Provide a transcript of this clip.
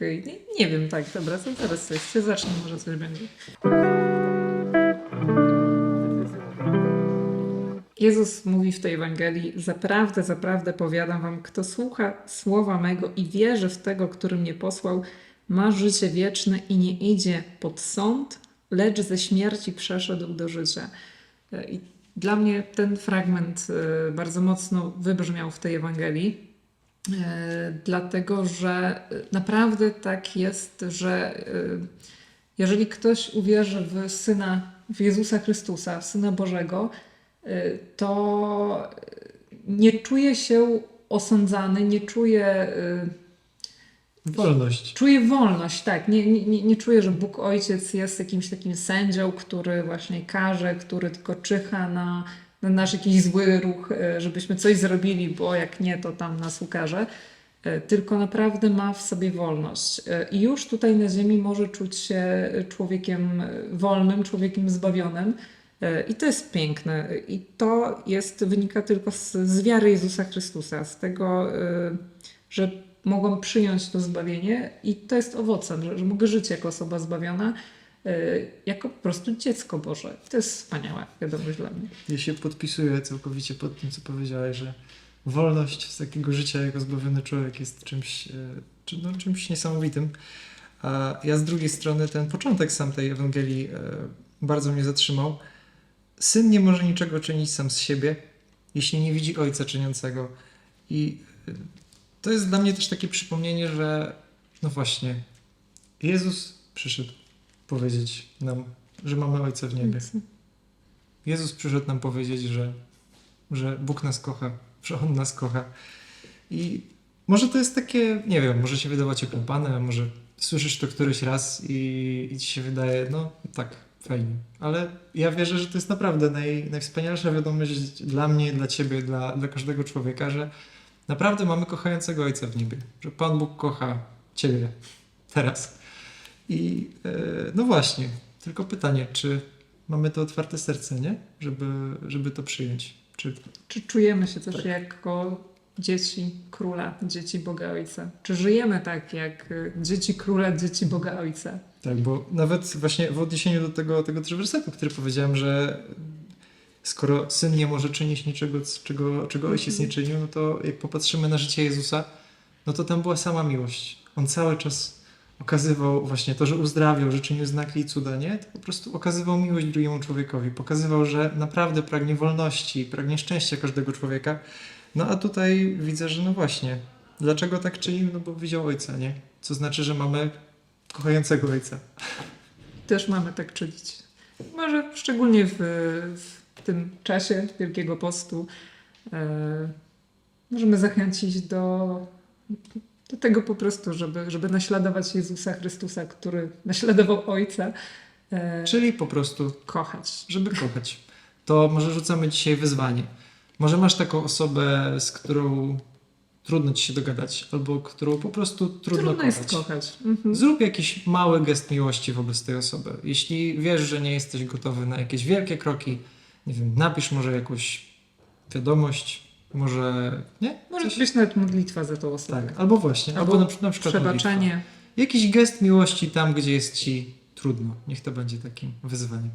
Nie, nie wiem, tak, dobra, to zaraz coś się zacznie, może coś będzie. Jezus mówi w tej Ewangelii: Zaprawdę, zaprawdę powiadam wam, kto słucha słowa mego i wierzy w tego, który mnie posłał, ma życie wieczne i nie idzie pod sąd, lecz ze śmierci przeszedł do życia. E, I dla mnie ten fragment e, bardzo mocno wybrzmiał w tej Ewangelii, dlatego że e, naprawdę tak jest, że e, jeżeli ktoś uwierzy w Syna, w Jezusa Chrystusa, w Syna Bożego, y, to nie czuje się osądzany, nie czuje, Wolność. czuje wolność, tak. Nie, nie, nie- czuje, że Bóg Ojciec jest jakimś takim sędzią, który właśnie karze, który tylko czyha na, na nasz jakiś zły ruch, y, żebyśmy coś zrobili, bo jak nie, to tam nas ukaże. Y, Tylko naprawdę ma w sobie wolność. Y, I już tutaj na ziemi może czuć się człowiekiem wolnym, człowiekiem zbawionym. I to jest piękne. I to jest, wynika tylko z, z wiary Jezusa Chrystusa, z tego, że mogą przyjąć to zbawienie i to jest owocem, że, że mogę żyć jako osoba zbawiona, jako po prostu dziecko Boże. To jest wspaniała wiadomość dla mnie. Ja się podpisuję całkowicie pod tym, co powiedziałeś, że wolność z takiego życia jako zbawiony człowiek jest czymś, e, no, czymś niesamowitym. A ja z drugiej strony ten początek sam tej Ewangelii e, bardzo mnie zatrzymał. Syn nie może niczego czynić sam z siebie, jeśli nie widzi ojca czyniącego. I e, to jest dla mnie też takie przypomnienie, że no właśnie, Jezus przyszedł powiedzieć nam, że mamy ojca w niebie. Jezus przyszedł nam powiedzieć, że, że Bóg nas kocha, że On nas kocha. I może to jest takie, nie wiem, może się wydawać oklepane, a może słyszysz to któryś raz i, i ci się wydaje, no tak, fajnie. Ale ja wierzę, że to jest naprawdę naj, najwspanialsza wiadomość dla mnie, dla ciebie, dla, dla każdego człowieka, że naprawdę mamy kochającego Ojca w niebie, że Pan Bóg kocha ciebie teraz. I e, no właśnie, tylko pytanie, czy mamy to otwarte serce, nie? Żeby, żeby to przyjąć. Czy Czy czujemy się też Tak. jako dzieci króla, dzieci Boga Ojca? Czy żyjemy tak jak y, dzieci króla, dzieci Boga Ojca? Tak, bo nawet właśnie w odniesieniu do tego, tego też wersetu, który powiedziałem, że skoro syn nie może czynić niczego, czego, czego ojciec nie czynił, no to jak popatrzymy na życie Jezusa, no to tam była sama miłość. On cały czas okazywał właśnie to, że uzdrawiał, że czynił znaki i cuda, nie? To po prostu okazywał miłość drugiemu człowiekowi. Pokazywał, że naprawdę pragnie wolności, pragnie szczęścia każdego człowieka. No a tutaj widzę, że no właśnie, dlaczego tak czynił? No bo widział ojca, nie? Co znaczy, że mamy kochającego ojca. Też mamy tak czynić. Może szczególnie w, w tym czasie Wielkiego Postu e, możemy zachęcić do, do tego po prostu, żeby, żeby naśladować Jezusa Chrystusa, który naśladował Ojca, e, Czyli po prostu, kochać. żeby kochać. To może rzucamy dzisiaj wyzwanie. Może masz taką osobę, z którą trudno ci się dogadać, albo którą po prostu trudno, Trudno kochać. jest kochać. Mhm. Zrób jakiś mały gest miłości wobec tej osoby. Jeśli wiesz, że nie jesteś gotowy na jakieś wielkie kroki, nie wiem, napisz może jakąś wiadomość, może nie? Może Coś- być nawet modlitwa za tą osobę. Tak, albo właśnie, albo, Albo na, przy- na przykład modlitwa. Przebaczenie. Jakiś gest miłości tam, gdzie jest ci trudno. Niech to będzie takim wyzwaniem.